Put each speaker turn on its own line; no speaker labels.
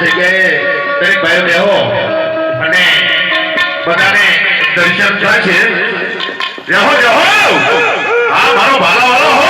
જગ્યાએ દરેક ભાઈઓ બેહો. અને બધાને દર્શન થાય છે. રહો રહો હા, મારો ભાલા વાળો હો.